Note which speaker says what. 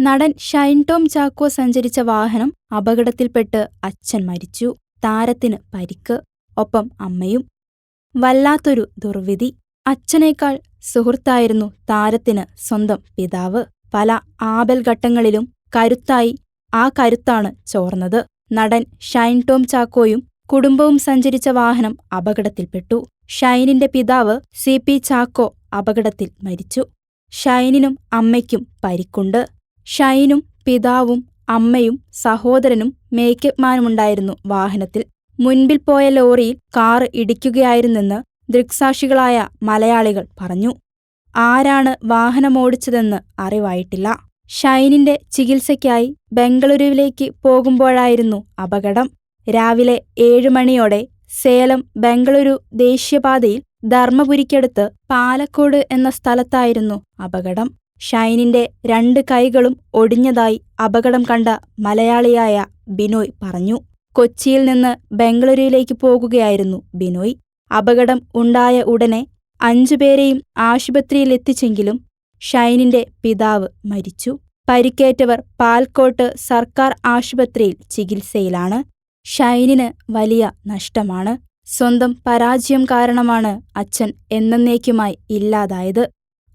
Speaker 1: നടൻ ഷൈൻ ടോം ചാക്കോ സഞ്ചരിച്ച വാഹനം അപകടത്തിൽപ്പെട്ട് അച്ഛൻ മരിച്ചു. താരത്തിന് പരിക്ക് ഒപ്പം അമ്മയും. വല്ലാത്തൊരു ദുർവിധി. അച്ഛനേക്കാൾ സുഹൃത്തായിരുന്നു താരത്തിന് സ്വന്തം പിതാവ്. പല ആപൽഘട്ടങ്ങളിലും കരുത്തായി ആ കരുത്താണ് ചോർന്നത്. നടൻ ഷൈൻ ടോം ചാക്കോയും കുടുംബവും സഞ്ചരിച്ച വാഹനം അപകടത്തിൽപ്പെട്ടു. ഷൈനിന്റെ പിതാവ് സി പി ചാക്കോ അപകടത്തിൽ മരിച്ചു. ഷൈനിനും അമ്മയ്ക്കും പരിക്കുണ്ട്. ഷൈനും പിതാവും അമ്മയും സഹോദരനും മേക്കപ്പ് മാനുമുണ്ടായിരുന്നു വാഹനത്തിൽ. മുൻപിൽ പോയ ലോറിയിൽ കാർ ഇടിക്കുകയായിരുന്നെന്ന് ദൃക്സാക്ഷികളായ മലയാളികൾ പറഞ്ഞു. ആരാണ് വാഹനമോടിച്ചതെന്ന് അറിവായിട്ടില്ല. ഷൈനിന്റെ ചികിത്സയ്ക്കായി ബംഗളൂരുവിലേക്ക് പോകുമ്പോഴായിരുന്നു അപകടം. രാവിലെ മണിയോടെ സേലം ബംഗളൂരു ദേശീയപാതയിൽ ധർമ്മപുരിക്കടുത്ത് പാലക്കോട് എന്ന സ്ഥലത്തായിരുന്നു അപകടം. ഷൈനിന്റെ രണ്ട് കൈകളും ഒടിഞ്ഞതായി അപകടം കണ്ട മലയാളിയായ ബിനോയ് പറഞ്ഞു. കൊച്ചിയിൽ നിന്ന് ബംഗളൂരുവിലേക്ക് പോകുകയായിരുന്നു ബിനോയ്. അപകടം ഉണ്ടായ ഉടനെ അഞ്ചുപേരെയും ആശുപത്രിയിലെത്തിച്ചെങ്കിലും ഷൈനിന്റെ പിതാവ് മരിച്ചു. പരിക്കേറ്റവർ പാൽക്കോട്ട് സർക്കാർ ആശുപത്രിയിൽ ചികിത്സയിലാണ്. ഷൈനിന് വലിയ നഷ്ടമാണ്. സ്വന്തം പരാജയം കാരണമാണ് അച്ഛൻ എന്നേക്കുമായി ഇല്ലാതായത്.